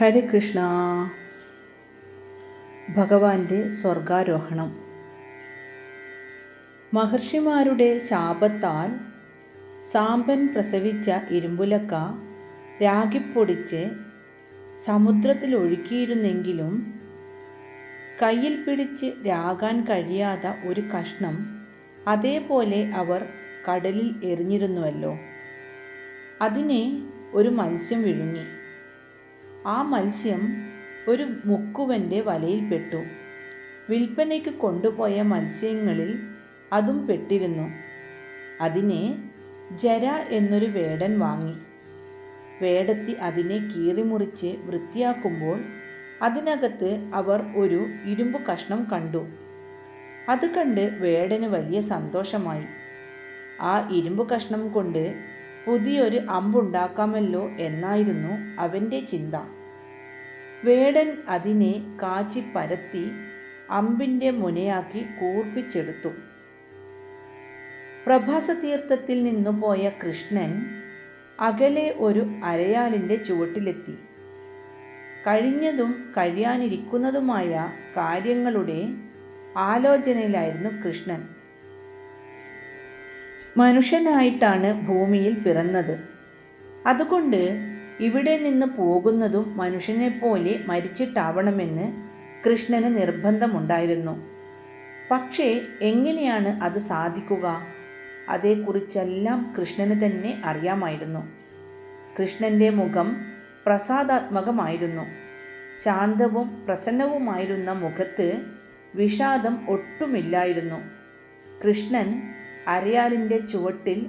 ഹരേ കൃഷ്ണ ഭഗവാന്റെ സ്വർഗാരോഹണം. മഹർഷിമാരുടെ ശാപത്താൽ സാമ്പൻ പ്രസവിച്ച ഇരുമ്പുലക്ക രാഗിപ്പൊടിച്ച് സമുദ്രത്തിൽ ഒഴുക്കിയിരുന്നെങ്കിലും കയ്യിൽ പിടിച്ച് രാകാൻ കഴിയാത്ത ഒരു കഷ്ണം അതേപോലെ അവർ കടലിൽ എറിഞ്ഞിരുന്നുവല്ലോ. അതിനെ ഒരു മത്സ്യം വിഴുങ്ങി. ആ മത്സ്യം ഒരു മുക്കുവന്റെ വലയിൽപ്പെട്ടു വിൽപ്പനയ്ക്ക് കൊണ്ടുപോയ മത്സ്യങ്ങളിൽ അതും പെട്ടിരുന്നു. അതിനെ ജര എന്നൊരു വേടൻ വാങ്ങി. വേടത്തി അതിനെ കീറിമുറിച്ച് വൃത്തിയാക്കുമ്പോൾ അതിനകത്ത് അവർ ഒരു ഇരുമ്പ് കഷ്ണം കണ്ടു. അത് കണ്ട് വേടന് വലിയ സന്തോഷമായി. ആ ഇരുമ്പ് കഷ്ണം കൊണ്ട് പുതിയൊരു അമ്പുണ്ടാക്കാമല്ലോ എന്നായിരുന്നു അവന്റെ ചിന്ത. വേടൻ അതിനെ കാച്ചി പരത്തി അമ്പിന്റെ മുനയാക്കി കൂർപ്പിച്ചെടുത്തു. പ്രഭാസതീർത്ഥത്തിൽ നിന്നു പോയ കൃഷ്ണൻ അകലെ ഒരു അരയാലിന്റെ ചുവട്ടിലെത്തി. കഴിഞ്ഞതും കഴിയാനിരിക്കുന്നതുമായ കാര്യങ്ങളുടെ ആലോചനയിലായിരുന്നു കൃഷ്ണൻ. മനുഷ്യനായിട്ടാണ് ഭൂമിയിൽ പിറന്നത്. അതുകൊണ്ട് ഇവിടെ നിന്ന് പോകുന്നതും മനുഷ്യനെപ്പോലെ മരിച്ചിട്ടാവണമെന്ന് കൃഷ്ണന് നിർബന്ധമുണ്ടായിരുന്നു. പക്ഷേ എങ്ങനെയാണ് അത് സാധിക്കുക? അതേക്കുറിച്ചെല്ലാം കൃഷ്ണന് തന്നെ അറിയാമായിരുന്നു. കൃഷ്ണന്റെ മുഖം പ്രസാദാത്മകമായിരുന്നു. ശാന്തവും പ്രസന്നവുമായിരുന്ന മുഖത്ത് വിഷാദം ഒട്ടുമില്ലായിരുന്നു. കൃഷ്ണൻ അരയാലിന്റെ ചുവട്ടിൽ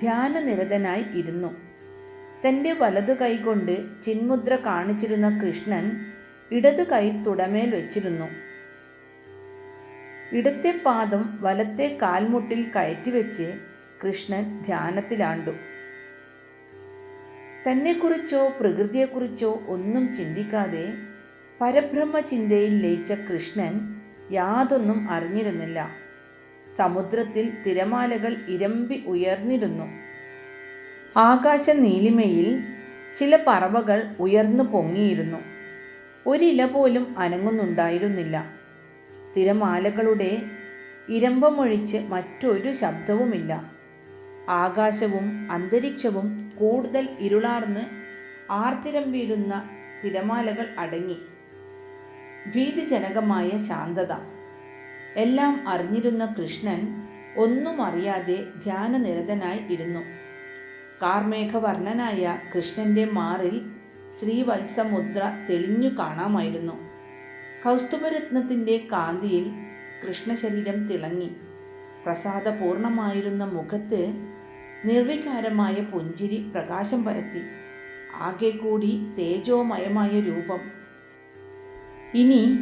ധ്യാനനിരതനായി ഇരുന്നു. തന്റെ വലതു കൈകൊണ്ട് ചിന്മുദ്ര കാണിച്ചിരുന്ന കൃഷ്ണൻ ഇടതു കൈ തുടമേൽ വെച്ചിരുന്നു. ഇടത്തെ പാദം വലത്തെ കാൽമുട്ടിൽ കയറ്റിവെച്ച് കൃഷ്ണൻ ധ്യാനത്തിലാണ്ടു. തന്നെക്കുറിച്ചോ പ്രകൃതിയെക്കുറിച്ചോ ഒന്നും ചിന്തിക്കാതെ പരബ്രഹ്മ ചിന്തയിൽ ലയിച്ച കൃഷ്ണൻ യാതൊന്നും അറിഞ്ഞിരുന്നില്ല. സമുദ്രത്തിൽ തിരമാലകൾ ഇരമ്പി ഉയർന്നിരുന്നു. ആകാശ നീലിമയിൽ ചില പറവകൾ ഉയർന്നു പൊങ്ങിയിരുന്നു. ഒരില പോലും അനങ്ങുന്നുണ്ടായിരുന്നില്ല. തിരമാലകളുടെ ഇരമ്പമൊഴിച്ച് മറ്റൊരു ശബ്ദവുമില്ല. ആകാശവും അന്തരീക്ഷവും കൂടുതൽ ഇരുളാർന്ന് ആർത്തിരമ്പിയിരുന്ന തിരമാലകൾ അടങ്ങി. ഭീതിജനകമായ ശാന്തത. എല്ലാം അറിഞ്ഞിരുന്ന കൃഷ്ണൻ ഒന്നും അറിയാതെ ധ്യാനനിരതനായി ഇരുന്നു. കാർമേഘവർണനായ കൃഷ്ണന്റെ മാറിൽ ശ്രീവത്സമുദ്ര തെളിഞ്ഞു കാണാമായിരുന്നു. കൗസ്തുഭരത്നത്തിന്റെ കാന്തിയിൽ കൃഷ്ണശരീരം തിളങ്ങി. പ്രസാദപൂർണമായിരുന്ന മുഖത്ത് നിർവികാരമായ പുഞ്ചിരി പ്രകാശം പരത്തി. ആകെ കൂടി തേജോമയമായ രൂപം. ഇനി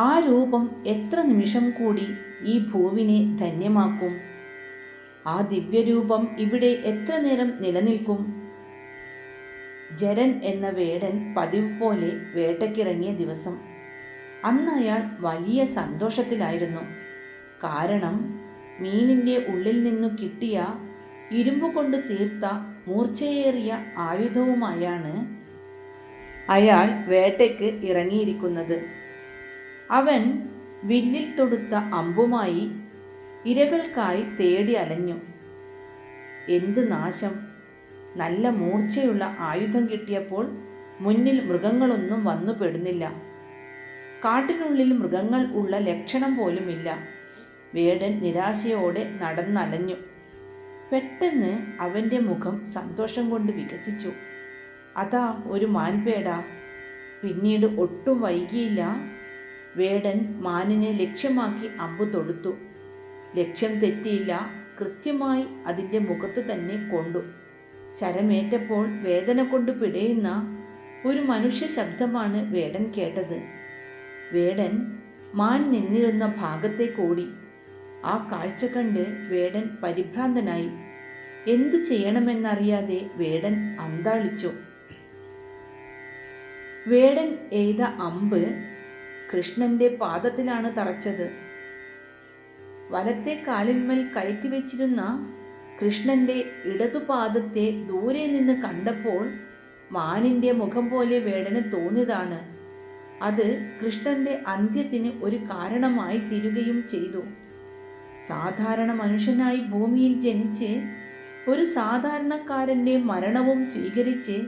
ആ രൂപം എത്ര നിമിഷം കൂടി ഈ ഭൂവിനെ ധന്യമാക്കും? ആ ദിവ്യരൂപം ഇവിടെ എത്ര നേരം നിലനിൽക്കും? ജരൻ എന്ന വേടൻ പതിവ് പോലെ വേട്ടയ്ക്കിറങ്ങിയ ദിവസം. അന്ന് അയാൾ വലിയ സന്തോഷത്തിലായിരുന്നു. കാരണം മീനിന്റെ ഉള്ളിൽ നിന്നു കിട്ടിയ ഇരുമ്പ് കൊണ്ട് തീർത്ത മൂർച്ചയേറിയ ആയുധവുമായാണ് അയാൾ വേട്ടയ്ക്ക് ഇറങ്ങിയിരിക്കുന്നത്. അവൻ വില്ലിൽ തൊടുത്ത അമ്പുമായി ഇരകൾക്കായി തേടി അലഞ്ഞു. എന്ത് നാശം? നല്ല മൂർച്ചയുള്ള ആയുധം കിട്ടിയപ്പോൾ മുന്നിൽ മൃഗങ്ങളൊന്നും വന്നു പെടുന്നില്ല. കാട്ടിനുള്ളിൽ മൃഗങ്ങൾ ഉള്ള ലക്ഷണം പോലുമില്ല. വേടൻ നിരാശയോടെ നടന്നലഞ്ഞു. പെട്ടെന്ന് അവന്റെ മുഖം സന്തോഷം കൊണ്ട് വികസിച്ചു. അതാ ഒരു മാൻപേട. പിന്നീട് ഒട്ടും വൈകിയില്ല. വേടൻ മാനിനെ ലക്ഷ്യമാക്കി അമ്പു തൊടുത്തു. ലക്ഷ്യം തെറ്റിയില്ല. കൃത്യമായി അതിന്റെ മുഖത്തു തന്നെ കൊണ്ടു. ശരമേറ്റപ്പോൾ വേദന കൊണ്ട് പിടയുന്ന ഒരു മനുഷ്യ ശബ്ദമാണ് വേടൻ കേട്ടത്. വേടൻ മാൻ നിന്നിരുന്ന ഭാഗത്തെ ഭാഗത്തേക്കോടി ആ കാഴ്ച കണ്ട് വേടൻ പരിഭ്രാന്തനായി. എന്തു ചെയ്യണമെന്നറിയാതെ വേടൻ അന്താളിച്ചു. വേടൻ എയ്ത അമ്പ് കൃഷ്ണന്റെ പാദത്തിലാണ് തറച്ചത്. വലത്തെ കാലിന്മേൽ കയറ്റി വെച്ചിരുന്ന കൃഷ്ണന്റെ ഇടതുപാദത്തെ ദൂരെ നിന്ന് കണ്ടപ്പോൾ മാനിന്റെ മുഖം പോലെ വേടന് തോന്നിയതാണ്. അത് കൃഷ്ണന്റെ അന്ത്യത്തിന് ഒരു കാരണമായി തീരുകയും ചെയ്തു. സാധാരണ മനുഷ്യനായി ഭൂമിയിൽ ജനിച്ച് ഒരു സാധാരണക്കാരന്റെ മരണവും സ്വീകരിച്ച്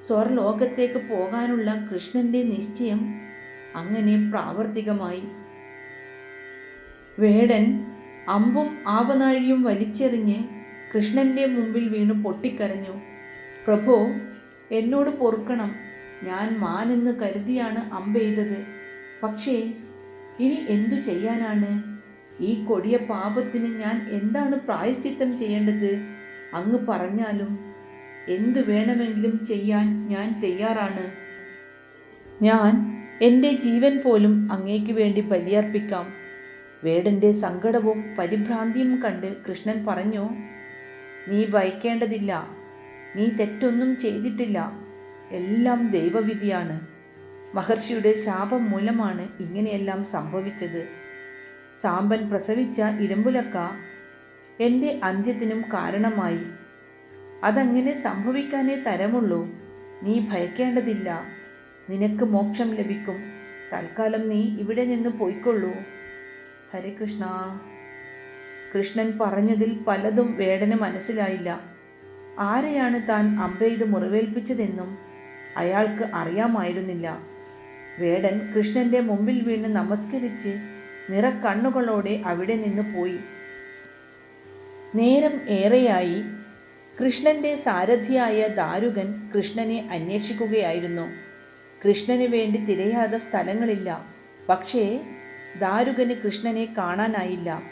സ്വർലോകത്തേക്ക് പോകാനുള്ള കൃഷ്ണന്റെ നിശ്ചയം അങ്ങനെ പ്രാവർത്തികമായി. വേടൻ അമ്പും ആവനാഴിയും വലിച്ചെറിഞ്ഞ് കൃഷ്ണന്റെ മുമ്പിൽ വീണു പൊട്ടിക്കരഞ്ഞു. പ്രഭോ എന്നോട് പൊറുക്കണം. ഞാൻ മാനെന്ന് കരുതിയാണ് അമ്പെയ്തത് പക്ഷേ ഇനി എന്തു ചെയ്യാനാണ്? ഈ കൊടിയ പാപത്തിന് ഞാൻ എന്താണ് പ്രായശ്ചിത്തം ചെയ്യേണ്ടത്? അങ്ങ് പറഞ്ഞാലും എന്തു വേണമെങ്കിലും ചെയ്യാൻ ഞാൻ തയ്യാറാണ്. ഞാൻ എന്റെ ജീവൻ പോലും അങ്ങേക്ക് വേണ്ടി ബലിയർപ്പിക്കാം. വേടന്റെ സങ്കടവും പരിഭ്രാന്തിയും കണ്ട് കൃഷ്ണൻ പറഞ്ഞു നീ ഭയക്കേണ്ടതില്ല. നീ തെറ്റൊന്നും ചെയ്തിട്ടില്ല. എല്ലാം ദൈവവിധിയാണ്. മഹർഷിയുടെ ശാപം മൂലമാണ് ഇങ്ങനെയെല്ലാം സംഭവിച്ചത്. സാമ്പൻ പ്രസവിച്ച ഇരമ്പുലക്ക എന്റെ അന്ത്യത്തിനും കാരണമായി. അതങ്ങനെ സംഭവിക്കാനേ തരമുള്ളൂ. നീ ഭയക്കേണ്ടതില്ല. നിനക്ക് മോക്ഷം ലഭിക്കും. തൽക്കാലം നീ ഇവിടെ നിന്ന് പോയിക്കൊള്ളൂ. ഹരേ കൃഷ്ണ കൃഷ്ണൻ പറഞ്ഞതിൽ പലതും വേടന് മനസ്സിലായില്ല. ആരെയാണ് താൻ അമ്പെയ്ത് മുറിവേൽപ്പിച്ചതെന്നും അയാൾക്ക് അറിയാമായിരുന്നില്ല. വേടൻ കൃഷ്ണന്റെ മുമ്പിൽ വീണ് നമസ്കരിച്ച് നിറക്കണ്ണുകളോടെ അവിടെ നിന്ന് പോയി. നേരം ഏറെയായി. കൃഷ്ണന്റെ സാരഥിയായ ദാരുകൻ കൃഷ്ണനെ അന്വേഷിക്കുകയായിരുന്നു. കൃഷ്ണന് വേണ്ടി തിരയാതെ സ്ഥലങ്ങളില്ല. പക്ഷേ ദാരുകന് കൃഷ്ണനെ കാണാനായില്ല.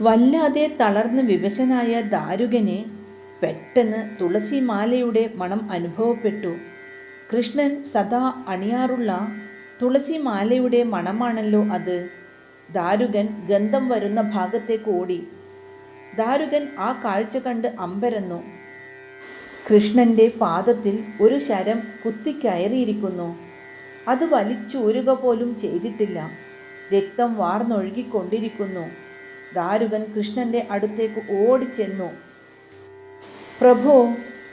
വല്ലാതെ തളർന്ന് വിവശനായ ദാരുകന് പെട്ടെന്ന് തുളസിമാലയുടെ മണം അനുഭവപ്പെട്ടു. കൃഷ്ണൻ സദാ അണിയാറുള്ള തുളസിമാലയുടെ മണമാണല്ലോ അത്. ദാരുകൻ ഗന്ധം വരുന്ന ഭാഗത്തേക്ക് ഓടി. ദാരുകൻ ആ കാഴ്ച കണ്ട് അമ്പരന്നു. കൃഷ്ണന്റെ പാദത്തിൽ ഒരു ശരം കുത്തിക്കയറിയിരിക്കുന്നു. അത് വലിച്ചൂരുക പോലും ചെയ്തിട്ടില്ല. രക്തം വാർന്നൊഴുകിക്കൊണ്ടിരിക്കുന്നു. ദാരുകൻ കൃഷ്ണന്റെ അടുത്തേക്ക് ഓടിച്ചെന്നു. പ്രഭോ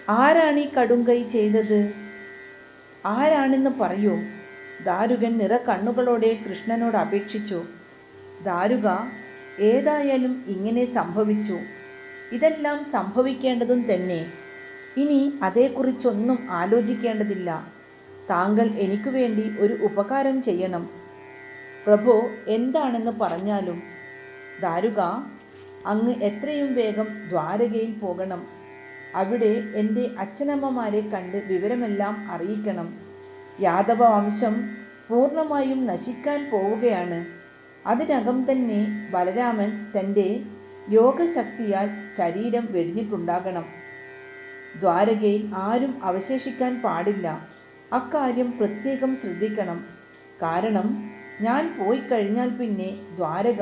ആരാണ് ഈ കടുങ്കൈ ചെയ്തത്? ആരാണെന്ന് പറയൂ. ദാരുകൻ നിറ കണ്ണുകളോടെ കൃഷ്ണനോട് അപേക്ഷിച്ചു. ദാരുക ഏതായാലും ഇങ്ങനെ സംഭവിച്ചു. ഇതെല്ലാം സംഭവിക്കേണ്ടതും തന്നെ. ഇനി അതേക്കുറിച്ചൊന്നും ആലോചിക്കേണ്ടതില്ല. താങ്കൾ എനിക്ക് വേണ്ടി ഒരു ഉപകാരം ചെയ്യണം. പ്രഭു എന്താണെന്ന് പറഞ്ഞാലും ദാരുക അങ്ങ് എത്രയും വേഗം ദ്വാരകയിൽ പോകണം. അവിടെ എന്റെ അച്ഛനമ്മമാരെ കണ്ട് വിവരമെല്ലാം അറിയിക്കണം. യാദവ വംശം പൂർണമായും നശിക്കാൻ പോവുകയാണ്. അതിനകം തന്നെ ബലരാമൻ തന്റെ യോഗശക്തിയാൽ ശരീരം വെടിഞ്ഞിട്ടുണ്ടാകണം. ദ്വാരകയിൽ ആരും അവശേഷിക്കാൻ പാടില്ല. അക്കാര്യം പ്രത്യേകം ശ്രദ്ധിക്കണം. കാരണം ഞാൻ പോയി കഴിഞ്ഞാൽ പിന്നെ ദ്വാരക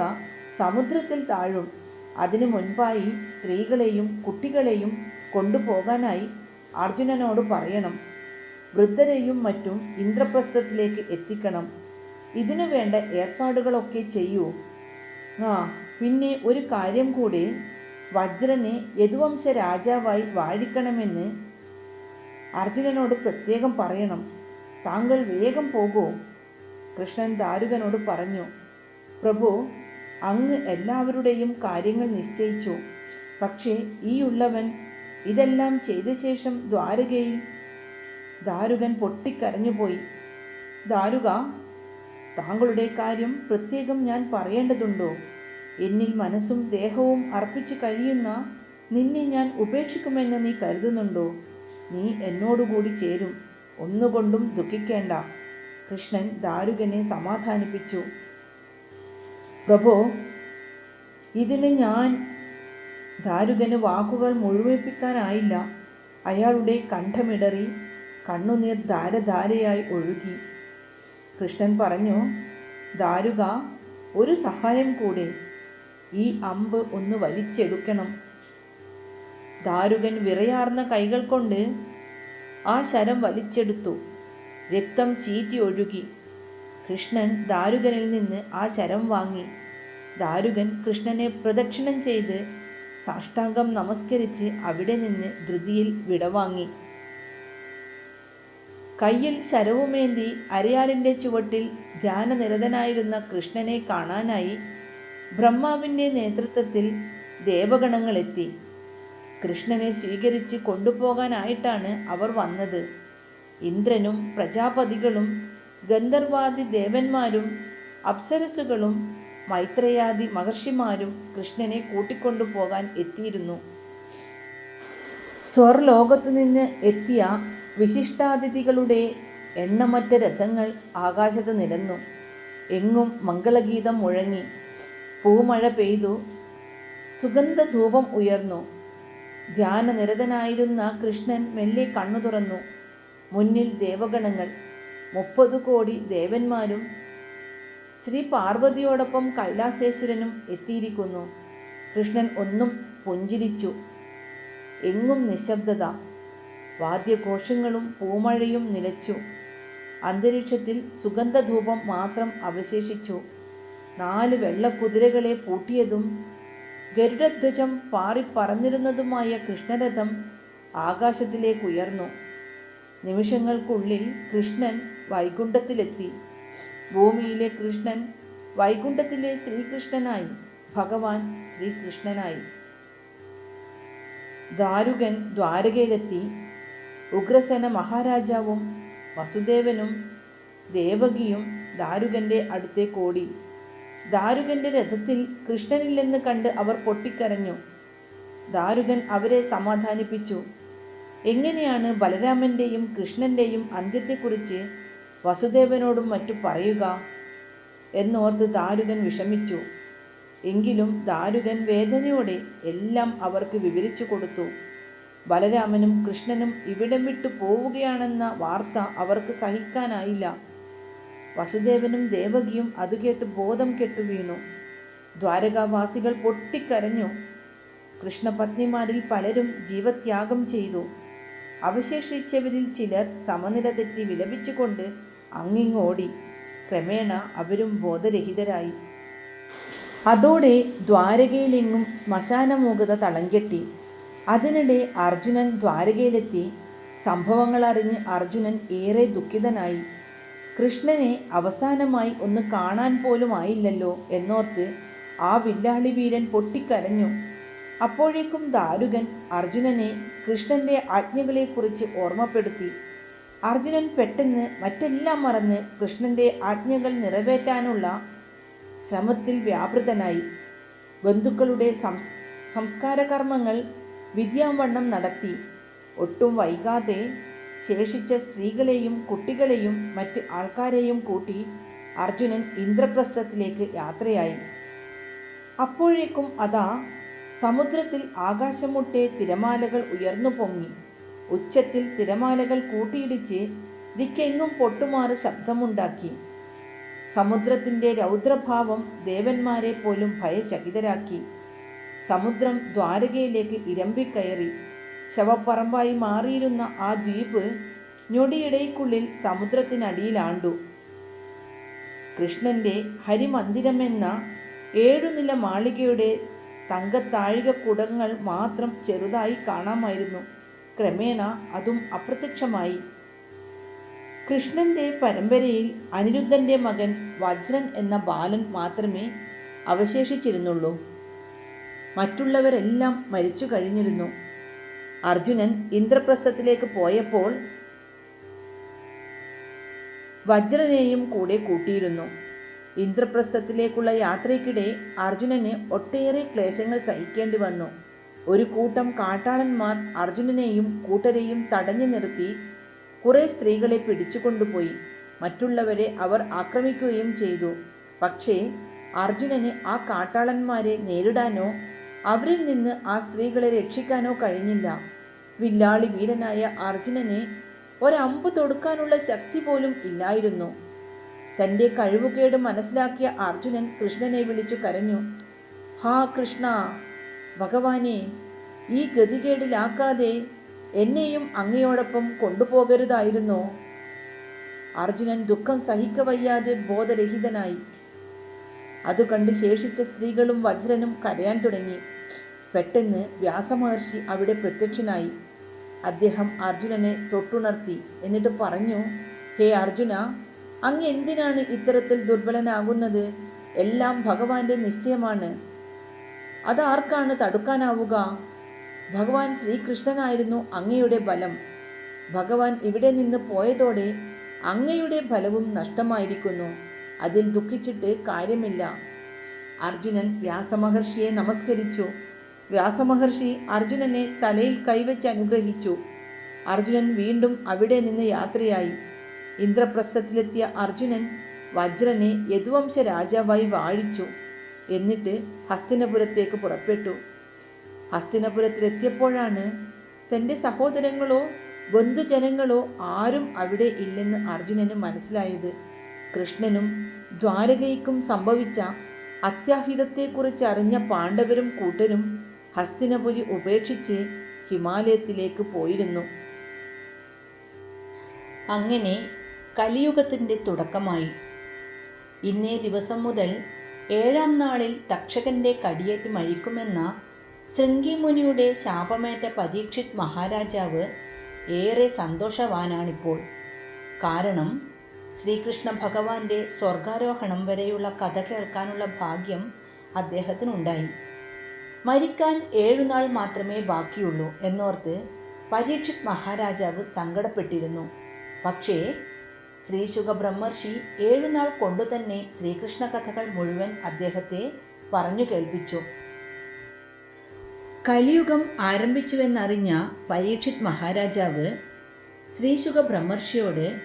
സമുദ്രത്തിൽ താഴും. അതിനു മുൻപായി സ്ത്രീകളെയും കുട്ടികളെയും കൊണ്ടുപോകാനായി അർജുനനോട് പറയണം. വൃദ്ധരെയും മറ്റും ഇന്ദ്രപ്രസ്ഥത്തിലേക്ക് എത്തിക്കണം. ഇതിനു വേണ്ട ഏർപ്പാടുകളൊക്കെ ചെയ്യൂ. ആ പിന്നെ ഒരു കാര്യം കൂടി. വജ്രനെ യദുവംശ രാജാവായി വാഴിക്കണമെന്ന് അർജുനനോട് പ്രത്യേകം പറയണം. താങ്കൾ വേഗം പോകൂ. കൃഷ്ണൻ ദാരുകനോട് പറഞ്ഞു പ്രഭു അങ്ങ് എല്ലാവരുടെയും കാര്യങ്ങൾ നിശ്ചയിച്ചു. പക്ഷേ ഈ ഉള്ളവൻ ഇതെല്ലാം ചെയ്ത ശേഷം ദ്വാരകയിൽ ദാരുകൻ പൊട്ടിക്കരഞ്ഞുപോയി. ദാരുക താങ്കളുടെ കാര്യം പ്രത്യേകം ഞാൻ പറയേണ്ടതുണ്ടോ? എന്നിൽ മനസ്സും ദേഹവും അർപ്പിച്ച് കഴിയുന്ന നിന്നെ ഞാൻ ഉപേക്ഷിക്കുമെന്ന് നീ കരുതുന്നുണ്ടോ? നീ എന്നോടുകൂടി ചേരും. ഒന്നുകൊണ്ടും ദുഃഖിക്കേണ്ട. കൃഷ്ണൻ ദാരുകനെ സമാധാനിപ്പിച്ചു. പ്രഭോ ഇതിന് ഞാൻ ദാരുകന് വാക്കുകൾ മുഴുമിപ്പിക്കാനായില്ല അയാളുടെ കണ്ഠമിടറി കണ്ണുനീർ ധാരധാരയായി ഒഴുകി. കൃഷ്ണൻ പറഞ്ഞു ദാരുക ഒരു സഹായം കൂടെ. ഈ അമ്പ് ഒന്ന് വലിച്ചെടുക്കണം. ദാരുകൻ വിറയാർന്ന കൈകൾ കൊണ്ട് ആ ശരം വലിച്ചെടുത്തു. രക്തം ചീറ്റി ഒഴുകി. കൃഷ്ണൻ ദാരുകനിൽ നിന്ന് ആ ശരം വാങ്ങി. ദാരുകൻ കൃഷ്ണനെ പ്രദക്ഷിണം ചെയ്ത് സാഷ്ടാംഗം നമസ്കരിച്ച് അവിടെ നിന്ന് ധൃതിയിൽ വിടവാങ്ങി. കയ്യിൽ ശരവുമേന്തി അരയാലിന്റെ ചുവട്ടിൽ ധ്യാനനിരതനായിരുന്ന കൃഷ്ണനെ കാണാനായി ബ്രഹ്മാവിന്റെ നേതൃത്വത്തിൽ ദേവഗണങ്ങളെത്തി. കൃഷ്ണനെ സ്വീകരിച്ച് കൊണ്ടുപോകാനായിട്ടാണ് അവർ വന്നത്. ഇന്ദ്രനും പ്രജാപതികളും ഗന്ധർവാദി ദേവന്മാരും അപ്സരസുകളും മൈത്രയാദി മഹർഷിമാരും കൃഷ്ണനെ കൂട്ടിക്കൊണ്ടുപോകാൻ എത്തിയിരുന്നു. സ്വർലോകത്തു നിന്ന് എത്തിയ വിശിഷ്ടാതിഥികളുടെ എണ്ണമറ്റ രഥങ്ങൾ ആകാശത്ത് നിരന്നു. എങ്ങും മംഗളഗീതം മുഴങ്ങി. പൂമഴ പെയ്തു. സുഗന്ധധൂപം ഉയർന്നു. ധ്യാനനിരതനായിരുന്ന കൃഷ്ണൻ മെല്ലെ കണ്ണു തുറന്നു മുന്നിൽ ദേവഗണങ്ങൾ മുപ്പത് കോടി ദേവന്മാരും ശ്രീ പാർവതിയോടൊപ്പം കൈലാസേശ്വരനും എത്തിയിരിക്കുന്നു. കൃഷ്ണൻ ഒന്നും പുഞ്ചിരിച്ചു. എങ്ങും നിശബ്ദത വാദ്യഘോഷങ്ങളും പൂമഴയും നിലച്ചു. അന്തരീക്ഷത്തിൽ സുഗന്ധധൂപം മാത്രം അവശേഷിച്ചു. നാല് വെള്ളക്കുതിരകളെ പൂട്ടിയതും ഗരുഡധ്വജം പാറിപ്പറന്നിരുന്നതുമായ കൃഷ്ണരഥം ആകാശത്തിലേക്കുയർന്നു നിമിഷങ്ങൾക്കുള്ളിൽ കൃഷ്ണൻ വൈകുണ്ഠത്തിലെത്തി. ഭൂമിയിലെ കൃഷ്ണൻ വൈകുണ്ഠത്തിലെ ശ്രീകൃഷ്ണനായി ഭഗവാൻ ശ്രീകൃഷ്ണനായി. ദാരുകൻ ദ്വാരകയിലെത്തി. ഉഗ്രസേന മഹാരാജാവും വസുദേവനും ദേവകിയും ദാരുകന്റെ അടുത്തേക്കോടി ദാരുകന്റെ രഥത്തിൽ കൃഷ്ണനില്ലെന്ന് കണ്ട് അവർ പൊട്ടിക്കരഞ്ഞു. ദാരുകൻ അവരെ സമാധാനിപ്പിച്ചു. എങ്ങനെയാണ് ബലരാമന്റെയും കൃഷ്ണന്റെയും അന്ത്യത്തെക്കുറിച്ച് വസുദേവനോടും മറ്റു പറയുക? എന്നോർത്ത് ദാരുകൻ വിഷമിച്ചു. എങ്കിലും ദാരുകൻ വേദനയോടെ എല്ലാം അവർക്ക് വിവരിച്ചു കൊടുത്തു. ബലരാമനും കൃഷ്ണനും ഇവിടം വിട്ടു പോവുകയാണെന്ന വാർത്ത അവർക്ക് സഹിക്കാനായില്ല. വസുദേവനും ദേവകിയും അത് കേട്ട് ബോധം കെട്ടു വീണു. ദ്വാരകാവാസികൾ പൊട്ടിക്കരഞ്ഞു. കൃഷ്ണപത്നിമാരിൽ പലരും ജീവത്യാഗം ചെയ്തു. അവശേഷിച്ചവരിൽ ചിലർ സമനില തെറ്റി വിലപിച്ചുകൊണ്ട് അങ്ങിങ്ങോടി. ക്രമേണ അവരും ബോധരഹിതരായി. അതോടെ ദ്വാരകയിലെങ്ങും ശ്മശാനമൂകത തളങ്കെട്ടി അതിനിടെ അർജുനൻ ദ്വാരകയിലെത്തി. സംഭവങ്ങൾ അറിഞ്ഞ് അർജുനൻ ഏറെ ദുഃഖിതനായി. കൃഷ്ണനെ അവസാനമായി ഒന്ന് കാണാൻ പോലും ആയില്ലല്ലോ എന്നോർത്ത് ആ വില്ലാളി വീരൻ പൊട്ടിക്കരഞ്ഞു. അപ്പോഴേക്കും ദാരുകൻ അർജുനനെ കൃഷ്ണന്റെ ആജ്ഞകളെക്കുറിച്ച് ഓർമ്മപ്പെടുത്തി. അർജുനൻ പെട്ടെന്ന് മറ്റെല്ലാം മറന്ന് കൃഷ്ണന്റെ ആജ്ഞകൾ നിറവേറ്റാനുള്ള ശ്രമത്തിൽ വ്യാപൃതനായി. ബന്ധുക്കളുടെ സംസ് സംസ്കാരകർമ്മങ്ങൾ വിദ്യാവണ്ണം നടത്തി. ഒട്ടും വൈകാതെ ശേഷിച്ച സ്ത്രീകളെയും കുട്ടികളെയും മറ്റ് ആൾക്കാരെയും കൂട്ടി അർജുനൻ ഇന്ദ്രപ്രസ്ഥത്തിലേക്ക് യാത്രയായി. അപ്പോഴേക്കും അതാ സമുദ്രത്തിൽ ആകാശമുട്ടെ തിരമാലകൾ ഉയർന്നു പൊങ്ങി. ഉച്ചത്തിൽ തിരമാലകൾ കൂട്ടിയിടിച്ച് ദിക്കെങ്ങും പൊട്ടുമാറ് ശബ്ദമുണ്ടാക്കി. സമുദ്രത്തിന്റെ രൗദ്രഭാവം ദേവന്മാരെ പോലും ഭയചകിതരാക്കി. സമുദ്രം ദ്വാരകയിലേക്ക് ഇരമ്പിക്കയറി. ശവപ്പറമ്പായി മാറിയിരുന്ന ആ ദ്വീപ് ഞൊടിയിടയ്ക്കുള്ളിൽ സമുദ്രത്തിനടിയിലാണ്ടു. കൃഷ്ണന്റെ ഹരിമന്ദിരമെന്ന ഏഴുനില മാളികയുടെ തങ്കത്താഴിക കുടങ്ങൾ മാത്രം ചെറുതായി കാണാമായിരുന്നു. ക്രമേണ അതും അപ്രത്യക്ഷമായി. കൃഷ്ണന്റെ പരമ്പരയിൽ അനിരുദ്ധന്റെ മകൻ വജ്രൻ എന്ന ബാലൻ മാത്രമേ അവശേഷിച്ചിരുന്നുള്ളൂ. മറ്റുള്ളവരെല്ലാം മരിച്ചു കഴിഞ്ഞിരുന്നു. അർജുനൻ ഇന്ദ്രപ്രസ്ഥത്തിലേക്ക് പോയപ്പോൾ വജ്രനെയും കൂടെ കൂട്ടിയിരുന്നു. ഇന്ദ്രപ്രസ്ഥത്തിലേക്കുള്ള യാത്രയ്ക്കിടെ അർജുനന് ഒട്ടേറെ ക്ലേശങ്ങൾ സഹിക്കേണ്ടി വന്നു. ഒരു കൂട്ടം കാട്ടാളന്മാർ അർജുനനെയും കൂട്ടരെയും തടഞ്ഞു നിർത്തി കുറേ സ്ത്രീകളെ പിടിച്ചുകൊണ്ടുപോയി. മറ്റുള്ളവരെ അവർ ആക്രമിക്കുകയും ചെയ്തു. പക്ഷേ അർജുനന് ആ കാട്ടാളന്മാരെ നേരിടാനോ അവരിൽ നിന്ന് ആ സ്ത്രീകളെ രക്ഷിക്കാനോ കഴിഞ്ഞില്ല. വില്ലാളി വീരനായ അർജുനന് ഒരമ്പ് തൊടുക്കാനുള്ള ശക്തി പോലും ഇല്ലായിരുന്നു. തന്റെ കഴിവുകേട് മനസ്സിലാക്കിയ അർജുനൻ കൃഷ്ണനെ വിളിച്ചു കരഞ്ഞു. ഹാ കൃഷ്ണ ഭഗവാനെ ഈ ഗതികേടിലാക്കാതെ എന്നെയും അങ്ങയോടൊപ്പം കൊണ്ടുപോകരുതായിരുന്നോ അർജുനൻ ദുഃഖം സഹിക്കവയ്യാതെ ബോധരഹിതനായി. അതു കണ്ട് ശേഷിച്ച സ്ത്രീകളും വജ്രനും കരയാൻ തുടങ്ങി. പെട്ടെന്ന് വ്യാസമഹർഷി അവിടെ പ്രത്യക്ഷനായി. അദ്ദേഹം അർജുനനെ തൊട്ടുണർത്തി. എന്നിട്ട് പറഞ്ഞു ഹേ അർജുന അങ്ങ് എന്തിനാണ് ഇത്തരത്തിൽ ദുർബലനാകുന്നത്? എല്ലാം ഭഗവാന്റെ നിശ്ചയമാണ്. അതാർക്കാണ് തടുക്കാനാവുക? ഭഗവാൻ ശ്രീകൃഷ്ണനായിരുന്നു അങ്ങയുടെ ബലം. ഭഗവാൻ ഇവിടെ നിന്ന് പോയതോടെ അങ്ങയുടെ ഫലവും നഷ്ടമായിരിക്കുന്നു. അതിൽ ദുഃഖിച്ചിട്ട് കാര്യമില്ല. അർജുനൻ വ്യാസമഹർഷിയെ നമസ്കരിച്ചു. വ്യാസമഹർഷി അർജുനനെ തലയിൽ കൈവച്ച് അനുഗ്രഹിച്ചു. അർജുനൻ വീണ്ടും അവിടെ നിന്ന് യാത്രയായി. ഇന്ദ്രപ്രസ്ഥത്തിലെത്തിയ അർജുനൻ വജ്രനെ യദുവംശ രാജാവായി വാഴിച്ചു. എന്നിട്ട് ഹസ്തിനപുരത്തേക്ക് പുറപ്പെട്ടു. ഹസ്തിനപുരത്തിലെത്തിയപ്പോഴാണ് തന്റെ സഹോദരങ്ങളോ ബന്ധുജനങ്ങളോ ആരും അവിടെ ഇല്ലെന്ന് അർജുനന് മനസ്സിലായത്. കൃഷ്ണനും ദ്വാരകയ്ക്കും സംഭവിച്ച അത്യാഹിതത്തെക്കുറിച്ച് അറിഞ്ഞ പാണ്ഡവരും കൂട്ടരും ഹസ്തിനപുരി ഉപേക്ഷിച്ച് ഹിമാലയത്തിലേക്ക് പോയിരുന്നു. അങ്ങനെ കലിയുഗത്തിന്റെ തുടക്കമായി. ഇന്നേ ദിവസം മുതൽ ഏഴാം നാളിൽ തക്ഷകന്റെ കടിയേറ്റ് മരിക്കുമെന്ന ശൃംഗിമുനിയുടെ ശാപമേറ്റ പരീക്ഷിത് മഹാരാജാവ് ഏറെ സന്തോഷവാനാണിപ്പോൾ. കാരണം ശ്രീകൃഷ്ണ ഭഗവാന്റെ സ്വർഗാരോഹണം വരെയുള്ള കഥ കേൾക്കാനുള്ള ഭാഗ്യം അദ്ദേഹത്തിനുണ്ടായി. മരിക്കാൻ ഏഴുനാൾ മാത്രമേ ബാക്കിയുള്ളൂ എന്നോർത്ത് പരീക്ഷിത് മഹാരാജാവ് സങ്കടപ്പെട്ടിരുന്നു. പക്ഷേ ശ്രീശുഖ ബ്രഹ്മർഷി ഏഴുനാൾ കൊണ്ടുതന്നെ ശ്രീകൃഷ്ണ കഥകൾ മുഴുവൻ അദ്ദേഹത്തെ പറഞ്ഞു കേൾപ്പിച്ചു. കലിയുഗം ആരംഭിച്ചുവെന്നറിഞ്ഞ പരീക്ഷിത് മഹാരാജാവ് ശ്രീശുഖ ബ്രഹ്മർഷിയോട്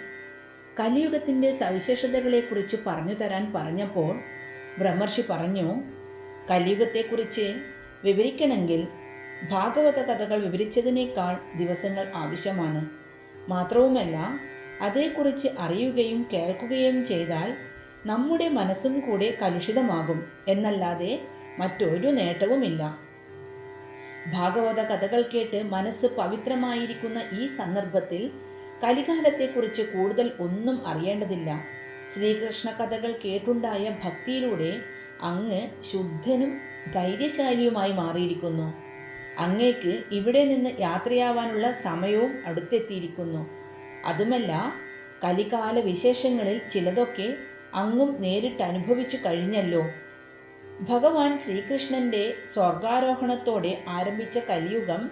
കലിയുഗത്തിന്റെ സവിശേഷതകളെക്കുറിച്ച് പറഞ്ഞു തരാൻ പറഞ്ഞപ്പോൾ ബ്രഹ്മർഷി പറഞ്ഞു കലിയുഗത്തെക്കുറിച്ച് വിവരിക്കണമെങ്കിൽ ഭാഗവത കഥകൾ വിവരിച്ചതിനേക്കാൾ ദിവസങ്ങൾ ആവശ്യമാണ്. മാത്രവുമല്ല അതേക്കുറിച്ച് അറിയുകയും കേൾക്കുകയും ചെയ്താൽ നമ്മുടെ മനസ്സും കൂടെ കലുഷിതമാകും എന്നല്ലാതെ മറ്റൊരു നേട്ടവുമില്ല. ഭാഗവത കഥകൾ കേട്ട് മനസ്സ് പവിത്രമായിരിക്കുന്ന ഈ സന്ദർഭത്തിൽ കലികാലത്തെക്കുറിച്ച് കൂടുതൽ ഒന്നും അറിയേണ്ടതില്ല. ശ്രീകൃഷ്ണ കഥകൾ കേട്ടുണ്ടായ ഭക്തിയിലൂടെ അങ്ങ് ശുദ്ധനും ധൈര്യശാലിയുമായി മാറിയിരിക്കുന്നു. അങ്ങേക്ക് ഇവിടെ നിന്ന് യാത്രയാവാനുള്ള സമയവും അടുത്തെത്തിയിരിക്കുന്നു. അതുമല്ല കലികാല വിശേഷങ്ങളിൽ ചിലതൊക്കെ അങ്ങും നേരിട്ട് അനുഭവിച്ചു കഴിഞ്ഞല്ലോ. ഭഗവാൻ ശ്രീകൃഷ്ണന്റെ സ്വർഗാരോഹണത്തോടെ ആരംഭിച്ച കലിയുഗം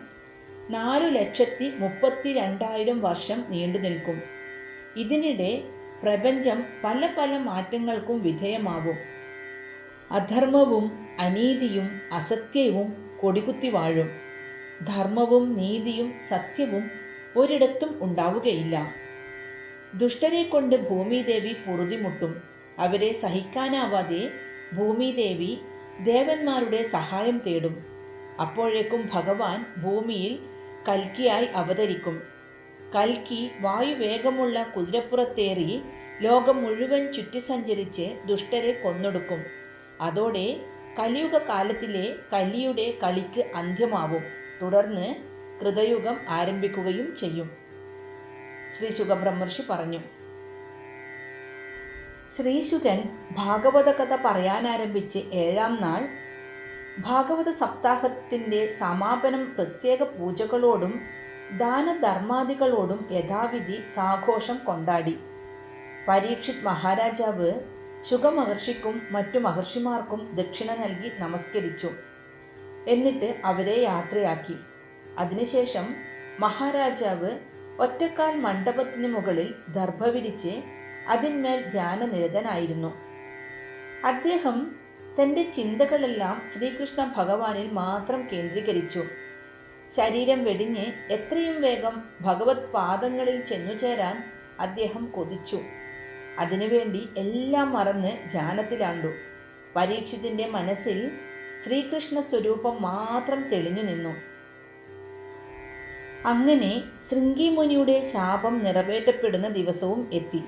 നാലു ലക്ഷത്തി മുപ്പത്തി രണ്ടായിരം വർഷം നീണ്ടു നിൽക്കും. ഇതിനിടെ പ്രപഞ്ചം പല പല മാറ്റങ്ങൾക്കും വിധേയമാകും അധർമ്മവും അനീതിയും അസത്യവും കൊടികുത്തി വാഴും. ധർമ്മവും നീതിയും സത്യവും ഒരിടത്തും ഉണ്ടാവുകയില്ല. ദുഷ്ടരെ കൊണ്ട് ഭൂമിദേവി പൊറുതിമുട്ടും. അവരെ സഹിക്കാനാവാതെ ഭൂമിദേവി ദേവന്മാരുടെ സഹായം തേടും. അപ്പോഴേക്കും ഭഗവാൻ ഭൂമിയിൽ കൽക്കിയായി അവതരിക്കും. കൽക്കി വായുവേഗമുള്ള കുതിരപ്പുറത്തേറി ലോകം മുഴുവൻ ചുറ്റി സഞ്ചരിച്ച് ദുഷ്ടരെ കൊന്നൊടുക്കും. അതോടെ കലിയുഗ കാലത്തിലെ കലിയുടെ കളിക്ക് അന്ത്യമാവും. തുടർന്ന് കൃതയുഗം ആരംഭിക്കുകയും ചെയ്യും. ശ്രീ ശുഖബ്രഹ്മർഷി പറഞ്ഞു. ശ്രീശുഖൻ ഭാഗവത കഥ പറയാനാരംഭിച്ച് ഏഴാം നാൾ ഭാഗവത സപ്താഹത്തിന്റെ സമാപനം പ്രത്യേക പൂജകളോടും ദാനധർമാദികളോടും യഥാവിധി സാഘോഷം കൊണ്ടാടി. പരീക്ഷിത് മഹാരാജാവ് ശുഖമഹർഷിക്കും മറ്റു മഹർഷിമാർക്കും ദക്ഷിണ നൽകി നമസ്കരിച്ചു. എന്നിട്ട് അവരെ യാത്രയാക്കി. അതിനുശേഷം മഹാരാജാവ് ഒറ്റക്കാൽ മണ്ഡപത്തിന് മുകളിൽ ദർഭ വിരിച്ച് അതിന്മേൽ ധ്യാനനിരതനായിരുന്നു. അദ്ദേഹം തന്റെ ചിന്തകളെല്ലാം ശ്രീകൃഷ്ണ ഭഗവാനിൽ മാത്രം കേന്ദ്രീകരിച്ചു. ശരീരം വെടിഞ്ഞ് എത്രയും വേഗം ഭഗവത് പാദങ്ങളിൽ ചെന്നുചേരാൻ അദ്ദേഹം കൊതിച്ചു. അതിനുവേണ്ടി എല്ലാം മറന്ന് ധ്യാനത്തിലാണ്ടു. പരീക്ഷത്തിന്റെ മനസ്സിൽ ശ്രീകൃഷ്ണ സ്വരൂപം മാത്രം തെളിഞ്ഞു നിന്നു. അങ്ങനെ ശൃംഗിമുനിയുടെ ശാപം നിറവേറ്റപ്പെടുന്ന ദിവസവും എത്തി.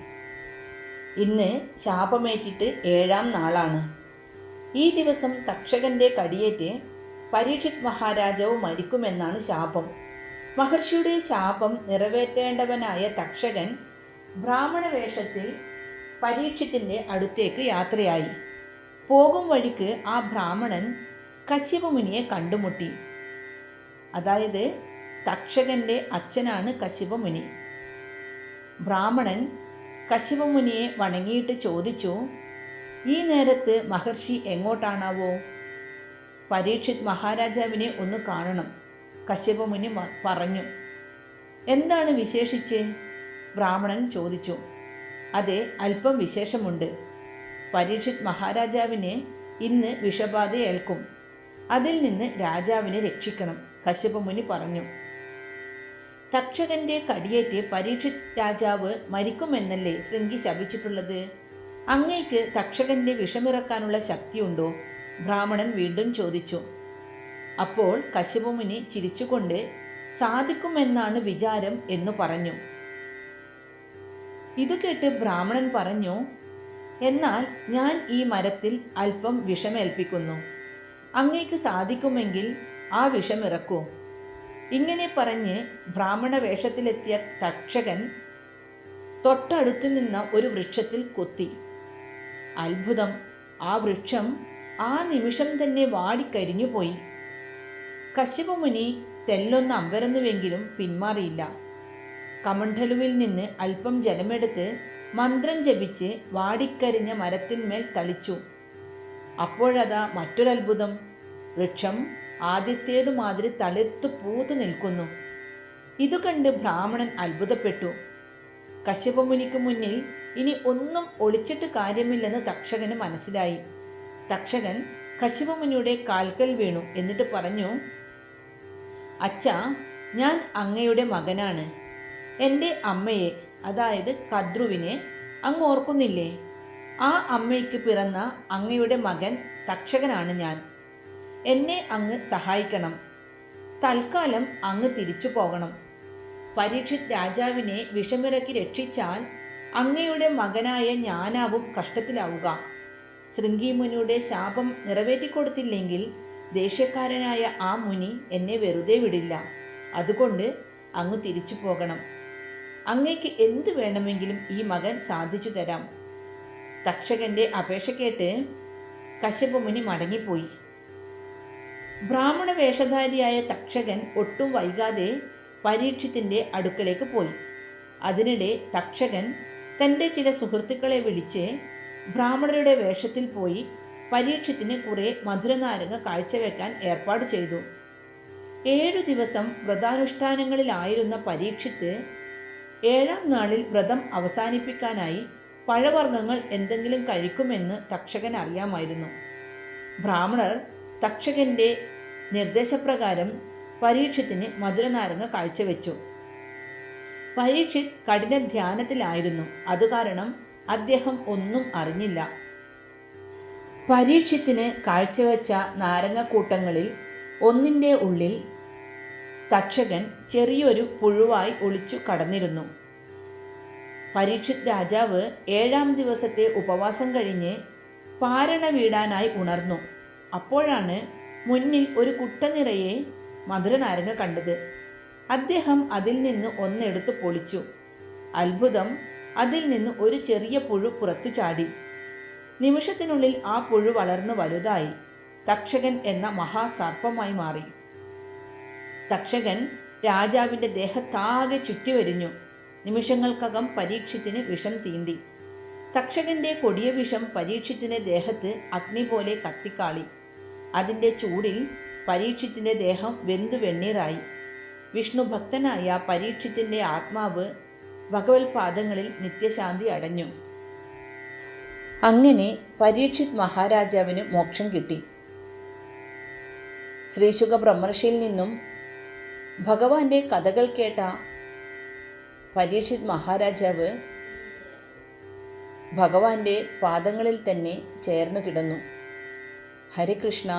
ഇന്ന് ശാപമേറ്റിട്ട് ഏഴാം നാളാണ്. ഈ ദിവസം തക്ഷകന്റെ കടിയേറ്റ് പരീക്ഷിത് മഹാരാജാവ് മരിക്കുമെന്നാണ് ശാപം. മഹർഷിയുടെ ശാപം നിറവേറ്റേണ്ടവനായ തക്ഷകൻ ബ്രാഹ്മണ വേഷത്തിൽ പരീക്ഷത്തിന്റെ അടുത്തേക്ക് യാത്രയായി. പോകും വഴിക്ക് ആ ബ്രാഹ്മണൻ കശ്യപമുനിയെ കണ്ടുമുട്ടി. അതായത് തക്ഷകന്റെ അച്ഛനാണ് കശിപമുനി ബ്രാഹ്മണൻ കശിപമുനിയെ വണങ്ങിയിട്ട് ചോദിച്ചു ഈ നേരത്ത് മഹർഷി എങ്ങോട്ടാണാവോ? പരീക്ഷിത് മഹാരാജാവിനെ ഒന്ന് കാണണം കശ്യപമുനി പറഞ്ഞു. എന്താണ് വിശേഷിച്ച്? ബ്രാഹ്മണൻ ചോദിച്ചു. അതെ അല്പം വിശേഷമുണ്ട്. പരീക്ഷിത് മഹാരാജാവിന് ഇന്ന് വിഷബാധയേൽക്കും. അതിൽ നിന്ന് രാജാവിനെ രക്ഷിക്കണം കശ്യപമുനി പറഞ്ഞു. തക്ഷകന്റെ കടിയേറ്റ് പരീക്ഷിത് രാജാവ് മരിക്കുമെന്നല്ലേ ശൃംഗി ശപിച്ചിട്ടുള്ളത്? അങ്ങേക്ക് തക്ഷകന്റെ വിഷമിറക്കാനുള്ള ശക്തിയുണ്ടോ? ബ്രാഹ്മണൻ വീണ്ടും ചോദിച്ചു. അപ്പോൾ കശ്യപമുനി ചിരിച്ചുകൊണ്ട് സാധിക്കുമെന്നാണ് വിചാരം എന്ന് പറഞ്ഞു. ഇത് കേട്ട് ബ്രാഹ്മണൻ പറഞ്ഞു എന്നാൽ ഞാൻ ഈ മരത്തിൽ അല്പം വിഷമേൽപ്പിക്കുന്നു. അങ്ങേക്ക് സാധിക്കുമെങ്കിൽ ആ വിഷമിറക്കൂ. ഇങ്ങനെ പറഞ്ഞ് ബ്രാഹ്മണ വേഷത്തിലെത്തിയ തക്ഷകൻ തൊട്ടടുത്തു നിന്ന ഒരു വൃക്ഷത്തിൽ കൊത്തി. അത്ഭുതം. ആ വൃക്ഷം ആ നിമിഷം തന്നെ വാടിക്കരിഞ്ഞുപോയി കശ്യപമുനി തെല്ലൊന്ന് അമ്പരന്നുവെങ്കിലും പിന്മാറിയില്ല. കമണ്ഠലുവിൽ നിന്ന് അല്പം ജലമെടുത്ത് മന്ത്രം ജപിച്ച് വാടിക്കരിഞ്ഞ മരത്തിന്മേൽ തളിച്ചു. അപ്പോഴതാ മറ്റൊരത്ഭുതം. വൃക്ഷം ആദ്യത്തേതുമാതിരി തളിർത്തു പൂത്തു നിൽക്കുന്നു. ഇതു കണ്ട് ബ്രാഹ്മണൻ അത്ഭുതപ്പെട്ടു. കശ്യപമുനിക്ക് മുന്നിൽ ഇനി ഒന്നും ഒളിച്ചിട്ട് കാര്യമില്ലെന്ന് തക്ഷകന് മനസ്സിലായി. തക്ഷകൻ കശ്യപമുനിയുടെ കാൽക്കൽ വീണു എന്നിട്ട് പറഞ്ഞു അച്ഛ ഞാൻ അങ്ങയുടെ മകനാണ്. എന്റെ അമ്മയെ അതായത് കദ്രുവിനെ അങ്ങ് ഓർക്കുന്നില്ലേ? ആ അമ്മയ്ക്ക് പിറന്ന അങ്ങയുടെ മകൻ തക്ഷകനാണ് ഞാൻ. എന്നെ അങ്ങ് സഹായിക്കണം. തൽക്കാലം അങ്ങ് തിരിച്ചു പോകണം. പരീക്ഷിത് രാജാവിനെ വിഷമിറക്കി രക്ഷിച്ചാൽ അങ്ങയുടെ മകനായ ഞാനാവും കഷ്ടത്തിലാവുക. ശൃംഗി മുനിയുടെ ശാപം നിറവേറ്റിക്കൊടുത്തില്ലെങ്കിൽ ദേഷ്യക്കാരനായ ആ മുനി എന്നെ വെറുതെ വിടില്ല. അതുകൊണ്ട് അങ്ങ് തിരിച്ചു പോകണം. അങ്ങയ്ക്ക് എന്തു വേണമെങ്കിലും ഈ മകൻ സാധിച്ചു തരാം. തക്ഷകന്റെ അപേക്ഷ കേട്ട് കശ്യപമുനി മടങ്ങിപ്പോയി. ബ്രാഹ്മണ വേഷധാരിയായ തക്ഷകൻ ഒട്ടും വൈകാതെ പരീക്ഷത്തിന്റെ അടുക്കലേക്ക് പോയി. അതിനിടെ തക്ഷകൻ തന്റെ ചില സുഹൃത്തുക്കളെ വിളിച്ച് ബ്രാഹ്മണരുടെ വേഷത്തിൽ പോയി പരീക്ഷത്തിന് കുറേ മധുരനാരങ്ങ കാഴ്ചവെക്കാൻ ഏർപ്പാട് ചെയ്തു. ഏഴു ദിവസം വ്രതാനുഷ്ഠാനങ്ങളിലായിരുന്ന പരീക്ഷത്ത് ഏഴാം നാളിൽ വ്രതം അവസാനിപ്പിക്കാനായി പഴവർഗങ്ങൾ എന്തെങ്കിലും കഴിക്കുമെന്ന് തക്ഷകൻ അറിയാമായിരുന്നു ബ്രാഹ്മണർ തക്ഷകന്റെ നിർദ്ദേശപ്രകാരം പരീക്ഷത്തിന് മധുരനാരങ്ങ കാഴ്ചവെച്ചു. പരീക്ഷിത് കഠിന ധ്യാനത്തിലായിരുന്നു അതുകാരണം അദ്ദേഹം ഒന്നും അറിഞ്ഞില്ല. പരീക്ഷത്തിന് കാഴ്ചവെച്ച നാരങ്ങക്കൂട്ടങ്ങളിൽ ഒന്നിന്റെ ഉള്ളിൽ തക്ഷകൻ ചെറിയൊരു പുഴുവായി ഒളിച്ചു കടന്നിരുന്നു. പരീക്ഷിത് രാജാവ് ഏഴാം ദിവസത്തെ ഉപവാസം കഴിഞ്ഞ് പാരണ വീടാനായി ഉണർന്നു. അപ്പോഴാണ് മുന്നിൽ ഒരു കുട്ട നിറയെ മധുരനാരങ്ങ കണ്ടത്. അദ്ദേഹം അതിൽ നിന്ന് ഒന്നെടുത്ത് പൊളിച്ചു. അത്ഭുതം അതിൽ നിന്ന് ഒരു ചെറിയ പുഴു പുറത്തു ചാടി. നിമിഷത്തിനുള്ളിൽ ആ പുഴു വളർന്നു വലുതായി. തക്ഷകൻ എന്ന മഹാസർപ്പമായി മാറി. തക്ഷകൻ രാജാവിന്റെ ദേഹത്താകെ ചുറ്റിവരിഞ്ഞു. നിമിഷങ്ങൾക്കകം പരീക്ഷത്തിന് വിഷം തീണ്ടി. തക്ഷകന്റെ കൊടിയ വിഷം പരീക്ഷത്തിന്റെ ദേഹത്ത് അഗ്നി പോലെ കത്തിക്കാളി. അതിന്റെ ചൂടിൽ പരീക്ഷത്തിന്റെ ദേഹം വെന്തു വെണ്ണീറായി. വിഷ്ണു ഭക്തനായ പരീക്ഷത്തിന്റെ ആത്മാവ് ഭഗവത് പാദങ്ങളിൽ നിത്യശാന്തി അടഞ്ഞു. അങ്ങനെ പരീക്ഷിത് മഹാരാജാവിന് മോക്ഷം കിട്ടി. ശ്രീശുഖ ബ്രഹ്മർഷിയിൽ നിന്നും ഭഗവാന്റെ കഥകൾ കേട്ട പരീക്ഷിത് മഹാരാജാവ് ഭഗവാന്റെ പാദങ്ങളിൽ തന്നെ ചേർന്നു കിടന്നു. ഹരികൃഷ്ണ